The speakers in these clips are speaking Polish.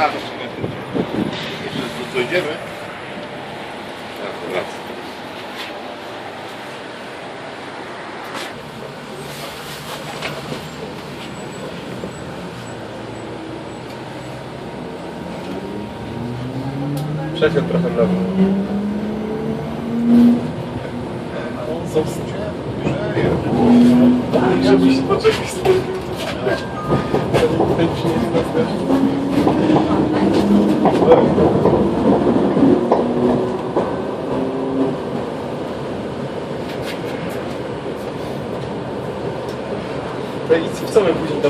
Tak, jeszcze. Jeszcze tu dojdziemy. Tak, wracam. Przechyl trochę w lewo. Są Żebyś poczekaj z tym. Ten ci nie jest To i w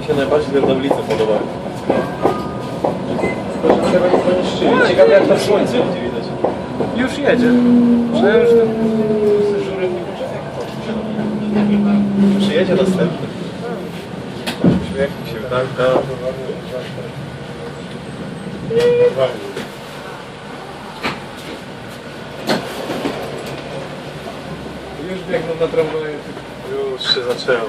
Mi się najbardziej te tablice że tego nie poniszczyli. Ciekawe jak na słońce będzie widać. Już jedzie. Że ten Żurek nie Przyjedzie następny. Uśmiechnij się, tak, tak. Biegną na tramwaju. Już się zaczęło.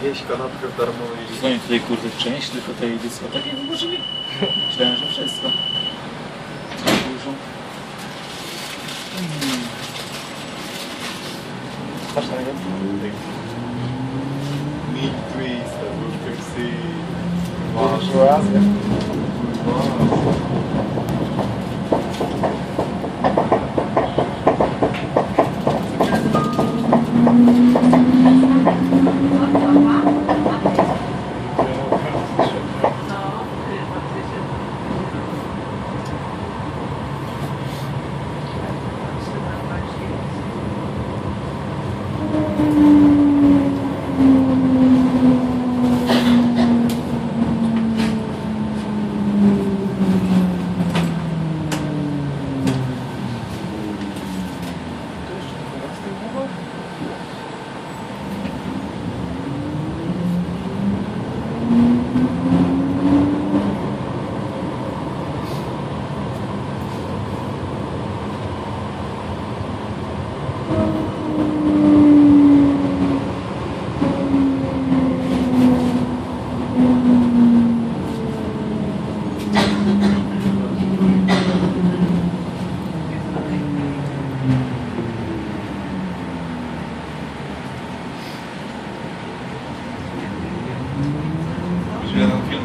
Zjeść kanapkę w darmowej Co oni tutaj kurde część tylko tej dyskoteki wyłożyli? Myślałem, że wszystko. Dużo. Masz na niego? Meat twist, wróżkę psy. Burżuazja. Że jeden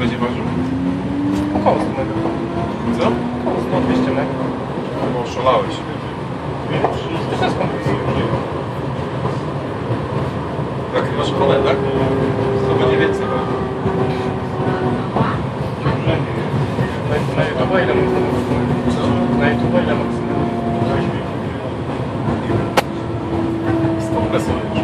będzie ważył? Koło znowu. Co? Koło znowu 200 metrów. Bo oszalałeś. Komputer. Tak, masz kole, tak? To będzie więcej. Na, na YouTube ile maksymalnie? Co? Na YouTube ile maksymalnie? Stopę sobie już.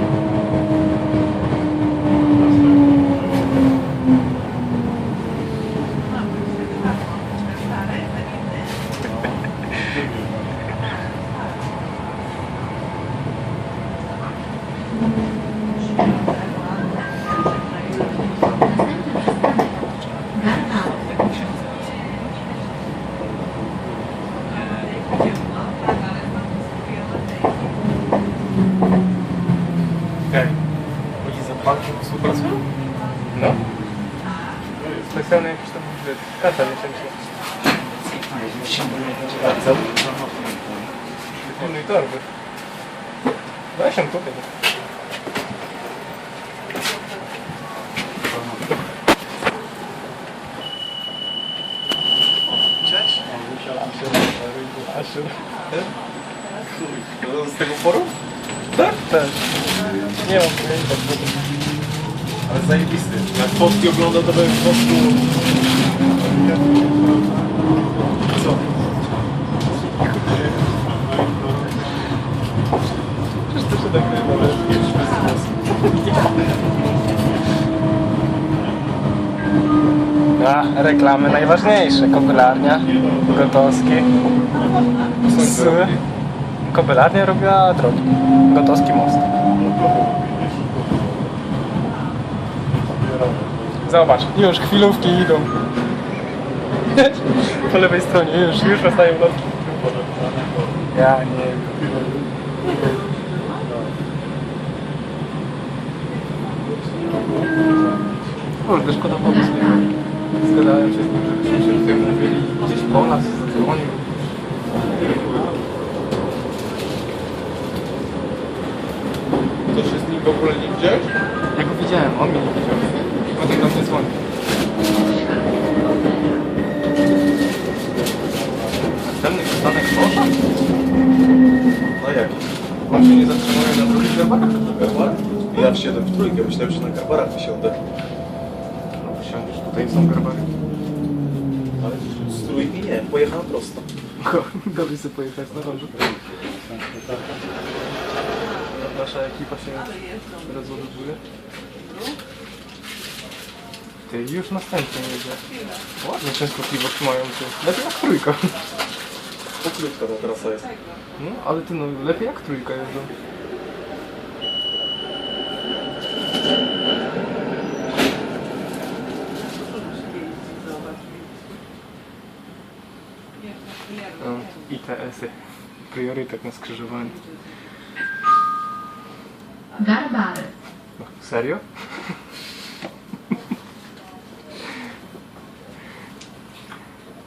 Okej. Oni za bankiem współpracują? No. Specjalny jakiś tam wiesz, kata, nie wiem Tak, co? Pilnuj torby. Weź ją tutaj. Cześć. Asiu. To z tego forum? Tak? Też. Nie mam pojęcia. Ale zajebisty. Jak fotki ogląda, to bym po prostu... Co? Przecież to się tak A, reklamy najważniejsze. Kobylarnia, Gotowski. Kobylarnia robiła drogi. Gotowski most. Zobacz, już chwilówki idą. Po lewej stronie już, już rozdają lotki. Ja nie wiem. Kurde, szkoda pomysłu. Zgadałem się z nim, żebyśmy się mówili gdzieś po nas, dzwonił. To się z nim w ogóle nie widziałeś? Ja go widziałem, on mnie nie widział. Potem do mnie dzwonił. Następny przystanek Boża? No jaki? On się nie zatrzymuje na drugich grabarach? Garbar? Ja wsiadłem w trójkę, myślałem, że na garbarach wysiądę. No wsiądziesz, tutaj są garbary. Ale z trójki nie, pojechałem prosto. Dobrze sobie pojechać na rożu. Nasza ekipa się rozładowuje. Ty, już następny jedzie. Ładnie częstotliwość mają ty. Lepiej jak trójka. Pokrótka ta trasa jest. No, ale ty no, lepiej jak trójka jeżdżą. No, ITS-y. Priorytet na skrzyżowaniu. Garbary. No, serio?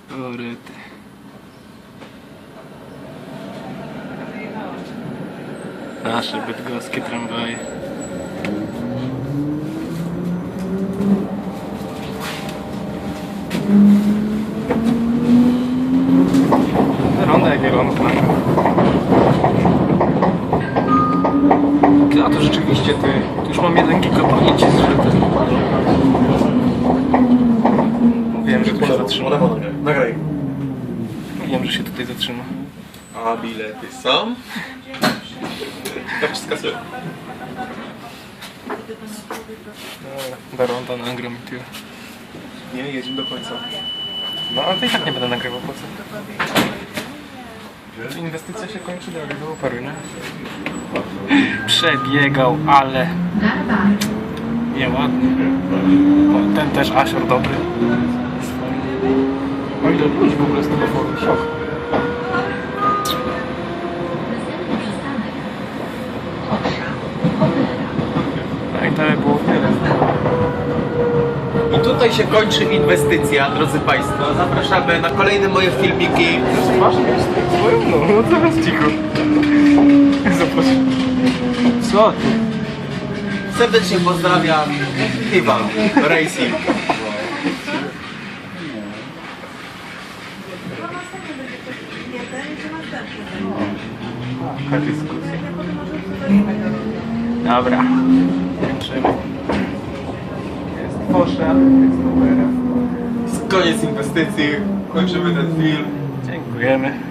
Priorytet. Nasze bydgoskie tramwaje. Ronda Jagiellonów nagle. A to rzeczywiście ty. Tu już mam jeden giga pamięci zżyty. Wiem, że tu się zatrzyma. lewo nogę. Nagraj. Wiem, że się tutaj zatrzyma. A bilety są? Jak się skasuje? Do ronda nagram i tyle. Nie, jedziemy do końca. No ale to i tak nie będę nagrywał po co. Inwestycja się kończy dalej, do opery, nie? Przebiegał, ale nieładnie. O, ten też Asior dobry. O ile ludzi w ogóle z tego forum. No i to było tyle. I tutaj się kończy inwestycja, drodzy Państwo. Zapraszamy na kolejne moje filmiki. Masz swoją? No, no cicho. Zobacz. Co ty? Serdecznie pozdrawiam. Iwan Racing. Dobra. Kończymy. Jest Porsche, jest Opera. Koniec inwestycji. Kończymy ten film. Dziękujemy.